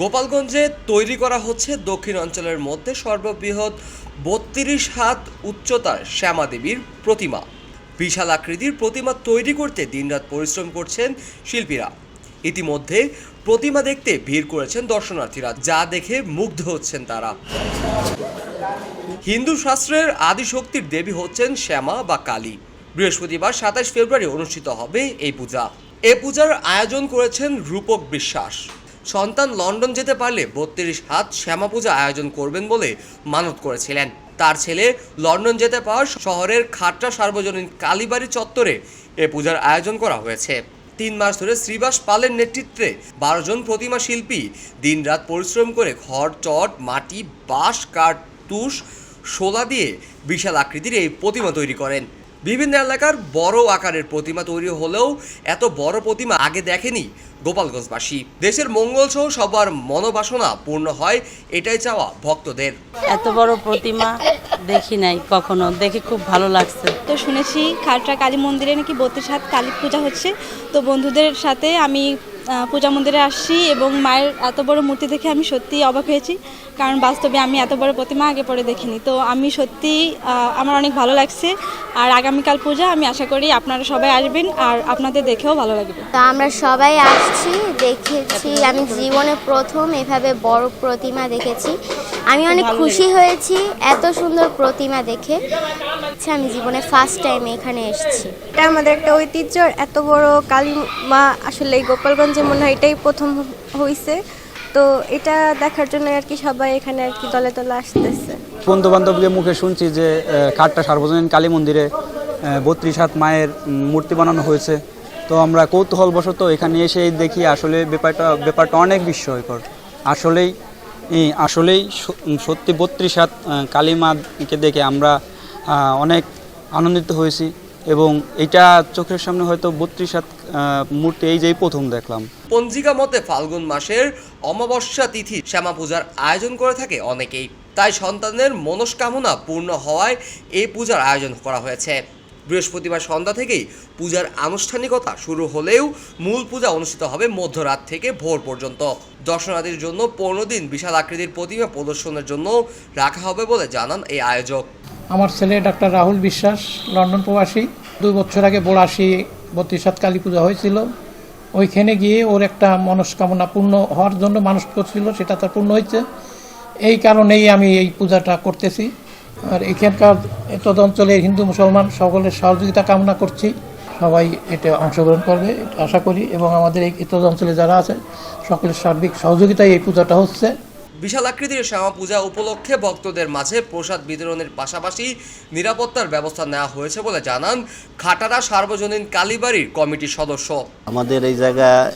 গোপালগঞ্জে তৈরি করা হচ্ছে দক্ষিণ অঞ্চলের মধ্যে সর্ববৃহৎ বত্রিশ হাত উচ্চতার শ্যামাদেবীর প্রতিমা। বিশাল আকৃতির প্রতিমা তৈরি করতে দিনরাত পরিশ্রম করছেন শিল্পীরা। ইতিমধ্যে প্রতিমা দেখতে ভিড় করেছেন দর্শনার্থীরা, যা দেখে মুগ্ধ হচ্ছেন তারা। হিন্দু শাস্ত্রের আদিশক্তির দেবী হচ্ছেন শ্যামা বা কালী। বৃহস্পতিবার সাতাশ ফেব্রুয়ারি অনুষ্ঠিত হবে এই পূজা। এ পূজার আয়োজন করেছেন রূপক বিশ্বাস। সন্তান লন্ডন যেতে পারলে বত্রিশ হাত শ্যামা পূজা আয়োজন করবেন বলে মানত করেছিলেন। তার ছেলে লন্ডন যেতে পাওয়া শহরের খাট্টা সার্বজনীন কালীবাড়ি চত্বরে এ পূজার আয়োজন করা হয়েছে। তিন মাস ধরে শ্রীবাস পালের নেতৃত্বে বারো জন প্রতিমা শিল্পী দিনরাত পরিশ্রম করে খড় চট মাটি, বাঁশ, কাঠ, তুষ, শোলা দিয়ে বিশাল আকৃতির এই প্রতিমা তৈরি করেন। বিভিন্ন এলাকার বড় আকারের প্রতিমা তৈরি হলেও এত বড় প্রতিমা আগে দেখেনি গোপালগঞ্জবাসী। দেশের মঙ্গল সহ সবার মনোবাসনা পূর্ণ হয় এটাই চাওয়া ভক্তদের। এত বড় প্রতিমা দেখি নাই কখনো দেখে খুব ভালো লাগছে। তো শুনেছি খাটরা কালী মন্দিরে নাকি বত্রিশ হাত কালী পূজা হচ্ছে। তো বন্ধুদের সাথে আমি পূজা মন্দিরে আসছি এবং মায়ের এত বড় মূর্তি দেখে আমি সত্যিই অবাক হয়েছি। কারণ বাস্তবে আমি এত বড় প্রতিমা আগে পরে দেখিনি। তো আমি সত্যি আমার অনেক ভালো লাগছে। আর আগামীকাল পূজা আমি আশা করি আপনারা সবাই আসবেন আর আপনাদের দেখেও ভালো লাগবে। তো আমরা সবাই আসছি, দেখেছি। আমি জীবনে প্রথম এভাবে বড় প্রতিমা দেখেছি। আমি অনেক খুশি হয়েছি এত সুন্দর প্রতিমা দেখে। আচ্ছা, আমি জীবনে ফার্স্ট টাইম এখানে এসেছি। এটা আমাদের একটা ঐতিহ্য এত বড় কালী মা আসলে এই গোপালগঞ্জে মনে হয় এটাই প্রথম হয়েছে তো এটা দেখার জন্য আর কি সবাই এখানে আর কি দলে দলে আসতেছে। বন্ধু বান্ধবদের মুখে শুনছি যে কাঠটা সার্বজনীন কালী মন্দিরে বত্রিশ হাত মায়ের মূর্তি বানানো হয়েছে। তো আমরা কৌতূহলবশত এখানে এসে দেখি আসলে ব্যাপারটা ব্যাপারটা অনেক বিস্ময়কর। আসলেই আসলেই সত্যি বত্রিশ হাত আহ, কালী মাকে দেখে আমরা অনেক আনন্দিত হয়েছি এবং এটা চোখের সামনে হয়তো বত্রিশ হাত মূর্তি এই যেই প্রথম দেখলাম। পঞ্জিকা মতে ফাল্গুন মাসের অমাবস্যা তিথি শ্যামা পূজার আয়োজন করে থাকে অনেকেই। তাই সন্তানের মনস্কামনা পূর্ণ হওয়ায় এই পূজার আয়োজন করা হয়েছে। বৃহস্পতিবার সন্ধ্যা থেকেই পূজার আনুষ্ঠানিকতা শুরু হলেও মূল পূজা অনুষ্ঠিত হবে মধ্যরাত থেকে ভোর পর্যন্ত। দর্শনার্থীর জন্য পনেরো দিন বিশাল আকৃতির প্রতিমা প্রদর্শনের জন্য রাখা হবে বলে জানান এই আয়োজক। আমার ছেলে ডাক্তার রাহুল বিশ্বাস, লন্ডন প্রবাসী। দুই বছর আগে বোড়াশি বত্রিশাত কালী পূজা হয়েছিল। ওইখানে গিয়ে ওর একটা মনস্কামনা পূর্ণ হওয়ার জন্য মানুষ করছিল সেটা তার পূর্ণ হয়েছে। এই কারণেই আমি এই পূজাটা করতেছি। আর এখানকার এতদ অঞ্চলের হিন্দু মুসলমান সকলের সহযোগিতা কামনা করছি। সবাই এটা অংশগ্রহণ করবে আশা করি এবং আমাদের এই এতদ অঞ্চলে যারা আছে সকলের সার্বিক সহযোগিতায় এই পূজাটা হচ্ছে। বিশাল আকৃতির শ্যামা পূজা উপলক্ষে ভক্তদের মাঝে প্রসাদ বিতরণের পাশাপাশি নিরাপত্তার ব্যবস্থা নেওয়া হয়েছে বলে জানান খাটারা সার্বজনীন কালীবাড়ির কমিটির সদস্য। আমাদের এই জায়গায়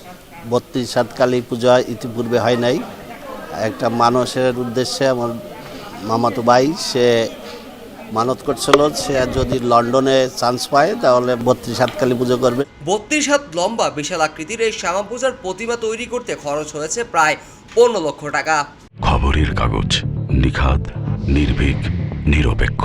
বত্রিশ সাত কালী পূজা ইতিপূর্বে হয় নাই। একটা মানুষের উদ্দেশ্যে আমার মামাতো ভাই সে মানত করছিল সে যদি লন্ডনে চান্স পায় তাহলে বত্রিশ হাত কালী পুজো করবে। বত্রিশ হাত লম্বা বিশাল আকৃতির এই শ্যামা পূজার প্রতিমা তৈরি করতে খরচ হয়েছে প্রায় পনেরো লক্ষ টাকা। খবরের কাগজ নিখাদ নির্ভীক নিরপেক্ষ।